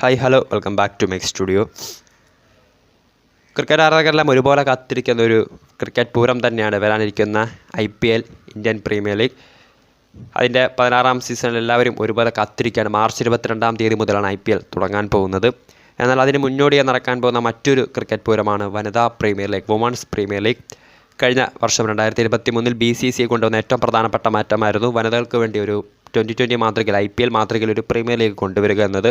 Hi hello welcome back to mix studio cricket ആരാധകരെല്ലാം ഒരുപോലെ കാത്തിരിക്കുന്ന ഒരു ക്രിക്കറ്റ് പൂരം തന്നെയാണ് വരാനിരിക്കുന്ന I P L Indian premier league അതിന്റെ പതിനാറാം സീസണിൽ എല്ലാവരും ഒരുപോലെ കാത്തിരിക്കുകയാണ്. മാർച്ച് ഇരുപത്തിരണ്ടാം തീയതി മുതലാണ് ഐ പി എൽ തുടങ്ങാൻ പോകുന്നത്. എന്നാൽ അതിന് മുന്നോടിയായി നടക്കാൻ പോകുന്ന മറ്റൊരു ക്രിക്കറ്റ് പൂരമാണ് വനിതാ premier league women's premier league കഴിഞ്ഞ വർഷം രണ്ടായിരത്തി ഇരുപത്തി മൂന്നിൽ ബി സി സി കൊണ്ടുവന്ന ഏറ്റവും പ്രധാനപ്പെട്ട മാറ്റമായിരുന്നു വനിതകൾക്ക് വേണ്ടി ഒരു ട്വന്റി ട്വന്റി മാതൃകയിൽ ഐ പി എൽ മാതൃകയിൽ ഒരു പ്രീമിയർ ലീഗ് കൊണ്ടുവരിക എന്നത്.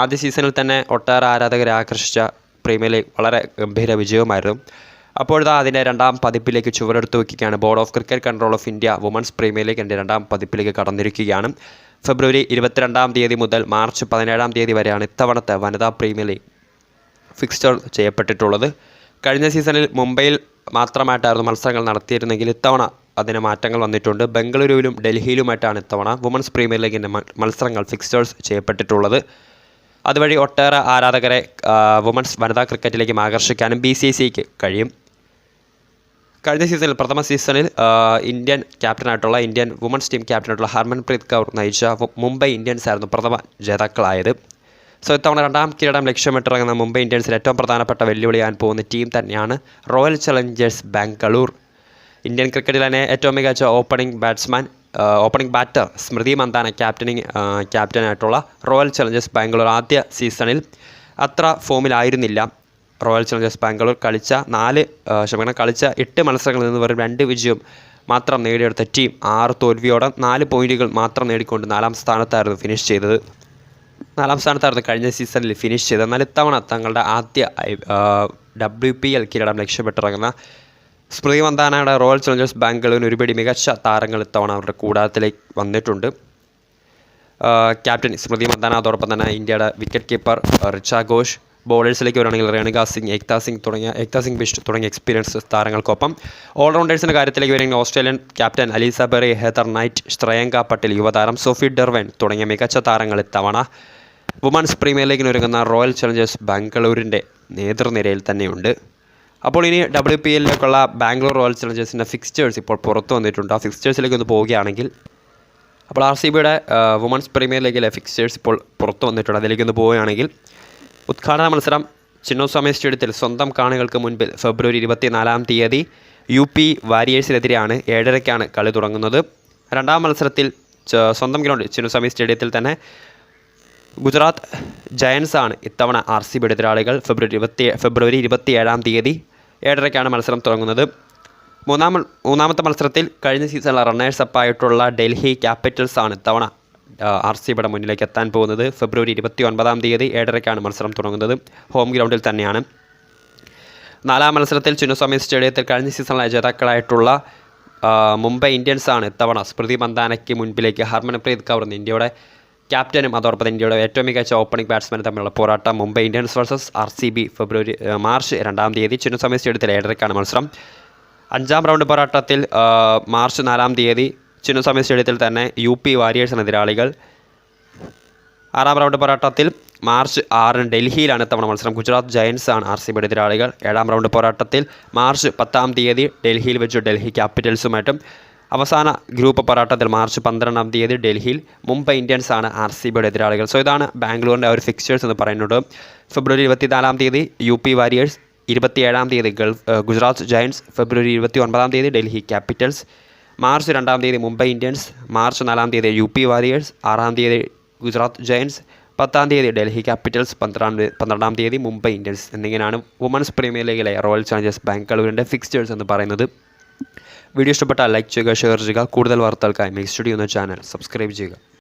ആദ്യ സീസണിൽ തന്നെ ഒട്ടേറെ ആരാധകരെ ആകർഷിച്ച പ്രീമിയർ ലീഗ് വളരെ ഗംഭീര വിജയവുമായിരുന്നു. അപ്പോഴതാ അതിന്റെ രണ്ടാം പതിപ്പിലേക്ക് ചുവരെടുത്ത് വയ്ക്കുകയാണ്. Board of cricket control of India women's premier league എന്റെ രണ്ടാം പതിപ്പിലേക്ക് കടന്നിരിക്കുകയാണ്. ഫെബ്രുവരി ഇരുപത്തിരണ്ടാം തീയതി മുതൽ മാർച്ച് പതിനേഴാം തീയതി വരെയാണ് ഇത്തവണത്തെ വനിതാ പ്രീമിയർ ലീഗ് ഫിക്സ്ചർ ചെയ്യപ്പെട്ടിട്ടുള്ളത്. കഴിഞ്ഞ സീസണിൽ മുംബൈയിൽ മാത്രമായിട്ടായിരുന്നു മത്സരങ്ങൾ നടത്തിയിരുന്നെങ്കിൽ ഇത്തവണ അതിന് മാറ്റങ്ങൾ വന്നിട്ടുണ്ട്. ബംഗളൂരുവിലും ഡൽഹിയിലുമായിട്ടാണ് ഇത്തവണ വുമൻസ് പ്രീമിയർ ലീഗിന്റെ മത്സരങ്ങൾ ഫിക്സ്ചേഴ്സ് ചെയ്യപ്പെട്ടിട്ടുള്ളത്. അതുവഴി ഒട്ടേറെ ആരാധകരെ വുമൺസ് വനിതാ ക്രിക്കറ്റിലേക്കും ആകർഷിക്കാനും ബി സി സിക്ക് കഴിയും. കഴിഞ്ഞ സീസണിൽ പ്രഥമ സീസണിൽ ഇന്ത്യൻ ക്യാപ്റ്റനായിട്ടുള്ള ഇന്ത്യൻ വുമൺസ് ടീം ക്യാപ്റ്റനായിട്ടുള്ള ഹർമൻപ്രീത് കൗർ നയിച്ച മുംബൈ ഇന്ത്യൻസ് ആയിരുന്നു പ്രഥമ ജേതാക്കളായത്. സോ ഇത്തവണ രണ്ടാം കിരീടം ലക്ഷ്യമിട്ടിറങ്ങുന്ന മുംബൈ ഇന്ത്യൻസിൽ ഏറ്റവും പ്രധാനപ്പെട്ട വെല്ലുവിളിയാൻ പോകുന്ന ടീം തന്നെയാണ് റോയൽ ചലഞ്ചേഴ്സ് ബാംഗ്ലൂർ ഇന്ത്യൻ ക്രിക്കറ്റിൽ തന്നെ ഏറ്റവും മികച്ച opening batsman opening batter Smriti Mandhana captaining ക്യാപ്റ്റനായിട്ടുള്ള royal challengers Bangalore ആദ്യ സീസണിൽ അത്ര ഫോമിലായിരുന്നില്ല റോയൽ ചലഞ്ചേഴ്സ് ബാംഗ്ലൂർ കളിച്ച നാല് ക്ഷമിക്കണം കളിച്ച എട്ട് മത്സരങ്ങളിൽ നിന്ന് വെറും രണ്ട് വിജയം മാത്രം നേടിയെടുത്ത ടീം ആറ് തോൽവിയോടെ നാല് പോയിന്റുകൾ മാത്രം നേടിക്കൊണ്ട് നാലാം സ്ഥാനത്തായിരുന്നു ഫിനിഷ് ചെയ്തത്. നാലാം സ്ഥാനത്തായിരുന്നു കഴിഞ്ഞ സീസണിൽ ഫിനിഷ് ചെയ്തത്. എന്നാൽ ഇത്തവണ തങ്ങളുടെ ആദ്യ ഡബ്ല്യു പി എൽ കിരീടം ലക്ഷ്യമിട്ടിറങ്ങുന്ന സ്മൃതി മന്ദാനയുടെ റോയൽ ചലഞ്ചേഴ്സ് ബാംഗ്ലൂരിന് ഒരുപടി മികച്ച താരങ്ങൾ ഇത്തവണ അവരുടെ കൂടാരത്തിലേക്ക് വന്നിട്ടുണ്ട്. ക്യാപ്റ്റൻ സ്മൃതി മന്ദാന അതോടൊപ്പം തന്നെ ഇന്ത്യയുടെ വിക്കറ്റ് കീപ്പർ റിച്ച ഘോഷ് ബോളേഴ്സിലേക്ക് വരികയാണെങ്കിൽ രേണുക സിംഗ് ഏക്താ സിംഗ് തുടങ്ങിയ ഏക്താ സിംഗ് ബിഷ്ട് തുടങ്ങിയ എക്സ്പീരിയൻസ് താരങ്ങൾക്കൊപ്പം. ഓൾറൗണ്ടേഴ്സിന്റെ കാര്യത്തിലേക്ക് വരികയാണെങ്കിൽ Australian captain Ellyse Perry Heather Knight Shreyanka Patil യുവതാരം സോഫി ഡെർവൻ തുടങ്ങിയ മികച്ച താരങ്ങൾ ഇത്തവണ വുമൺസ് പ്രീമിയർ ലീഗിന് ഒരുങ്ങുന്ന റോയൽ ചലഞ്ചേഴ്സ് ബാംഗ്ലൂരിന്റെ നേതൃനിരയിൽ തന്നെയുണ്ട്. അപ്പോൾ ഇനി ഡബ്ല്യു പി എല്ലിലേക്കുള്ള ബാംഗ്ലൂർ റോയൽ ചലഞ്ചേഴ്സിന്റെ ഫിക്സ്റ്റേഴ്സ് ഇപ്പോൾ പുറത്തു വന്നിട്ടുണ്ട്. ആ ഫിക്സ്റ്റേഴ്സിലേക്ക് ഒന്ന് പോവുകയാണെങ്കിൽ അപ്പോൾ ആർ സി ബിയുടെ വുമൺസ് പ്രീമിയർ ലീഗിലെ ഫിക്സ്റ്റേഴ്സ് ഇപ്പോൾ പുറത്തു വന്നിട്ടുണ്ട്. അതിലേക്ക് ഒന്ന് പോവുകയാണെങ്കിൽ ഉദ്ഘാടന മത്സരം ചിന്നോസ്വാമി സ്റ്റേഡിയത്തിൽ സ്വന്തം കാണികൾക്ക് മുൻപിൽ ഫെബ്രുവരി ഇരുപത്തിനാലാം തീയതി യു പി വാരിയേഴ്സിനെതിരെയാണ് ഏഴരയ്ക്കാണ് കളി തുടങ്ങുന്നത്. രണ്ടാം മത്സരത്തിൽ സ്വന്തം ഗ്രൗണ്ട് ചിന്നസ്വാമി സ്റ്റേഡിയത്തിൽ തന്നെ ഗുജറാത്ത് ജയൻസ് ആണ് ഇത്തവണ ആർ സി ബിയുടെ എതിരാളികൾ. ഫെബ്രുവരി ഇരുപത്തി ഫെബ്രുവരി ഇരുപത്തിയേഴാം തീയതി ഏഴരയ്ക്കാണ് മത്സരം തുടങ്ങുന്നത്. മൂന്നാം മൂന്നാമത്തെ മത്സരത്തിൽ കഴിഞ്ഞ സീസണിലെ റണ്ണേഴ്സ് അപ്പായിട്ടുള്ള ഡൽഹി ക്യാപിറ്റൽസ് ആണ് ഇത്തവണ ആർ സി ബിയുടെ മുന്നിലേക്ക് എത്താൻ പോകുന്നത്. ഫെബ്രുവരി ഇരുപത്തി ഒൻപതാം തീയതി ഏഴരയ്ക്കാണ് മത്സരം തുടങ്ങുന്നത്. ഹോം ഗ്രൗണ്ടിൽ തന്നെയാണ്. നാലാം മത്സരത്തിൽ ചിന്നസ്വാമി സ്റ്റേഡിയത്തിൽ കഴിഞ്ഞ സീസണിലെ ജേതാക്കളായിട്ടുള്ള മുംബൈ ഇന്ത്യൻസ് ആണ് ഇത്തവണ സ്മൃതി മന്ദാനയ്ക്ക് മുൻപിലേക്ക് ഹർമൻപ്രീത് കൗർ ഇന്ത്യയുടെ ക്യാപ്റ്റനും അതോടൊപ്പം ഇന്ത്യയുടെ ഏറ്റവും മികച്ച ഓപ്പണിംഗ് ബാറ്റ്സ്മാൻ തമ്മിലുള്ള പോരാട്ടം Mumbai Indians versus R C B February March രണ്ടാം തീയതി. ചിന്നസ്വാമി സ്റ്റേഡിയത്തിൽ ഏഴരക്കാണ് മത്സരം. അഞ്ചാം റൗണ്ട് പോരാട്ടത്തിൽ മാർച്ച് നാലാം തീയതി ചിന്നസ്വാമി സ്റ്റേഡിയത്തിൽ തന്നെ യു പി വാരിയേഴ്സിന് എതിരാളികൾ. ആറാം റൗണ്ട് പോരാട്ടത്തിൽ മാർച്ച് ആറിന് ഡൽഹിയിലാണ് ഇത്തവണ മത്സരം. ഗുജറാത്ത് ജയൻസ് ആണ് ആർ സി ബിയുടെ എതിരാളികൾ. ഏഴാം റൗണ്ട് പോരാട്ടത്തിൽ മാർച്ച് പത്താം തീയതി ഡൽഹിയിൽ വെച്ച് ഡൽഹി ക്യാപിറ്റൽസുമായിട്ടും അവസാന ഗ്രൂപ്പ് പോരാട്ടത്തിൽ മാർച്ച് പന്ത്രണ്ടാം തീയതി ഡൽഹിയിൽ മുംബൈ ഇന്ത്യൻസ് ആണ് ആർ സി ബിയുടെ എതിരാളികൾ. സോ ഇതാണ് ബാംഗ്ലൂരിന്റെ ഒരു ഫിക്സേഴ്സ് എന്ന് പറയുന്നത്. ഫെബ്രുവരി ഇരുപത്തിനാലാം തീയതി യു പി വാരിയേഴ്സ് ഇരുപത്തിയേഴാം തീയതി ഗൾഫ് ഗുജറാത്ത് ജയൻസ് ഫെബ്രുവരി ഇരുപത്തി ഒൻപതാം തീയതി ഡൽഹി ക്യാപിറ്റൽസ് മാർച്ച് രണ്ടാം തീയതി മുംബൈ ഇന്ത്യൻസ് മാർച്ച് നാലാം തീയതി യു പി വാരിയേഴ്സ് ആറാം തീയതി ഗുജറാത്ത് ജയൻസ് പത്താം തീയതി ഡൽഹി ക്യാപിറ്റൽസ് പന്ത്രണ്ടാം പന്ത്രണ്ടാം തീയതി മുംബൈ ഇന്ത്യൻസ് എന്നിങ്ങനെയാണ് വുമൻസ് പ്രീമിയർ ലീഗിലെ റോയൽ ചാലഞ്ചേഴ്സ് ബാംഗ്ലൂരിന്റെ ഫിക്സ്റ്റേഴ്സ് എന്ന് പറയുന്നത്. വീഡിയോ ഇഷ്ടപ്പെട്ടാൽ ലൈക്ക് ചെയ്യുക ഷെയർ ചെയ്യുക. കൂടുതൽ വാർത്തകൾക്കായി മിക്സ് സ്റ്റുഡിയോ എന്ന ചാനൽ സബ്സ്ക്രൈബ് ചെയ്യുക.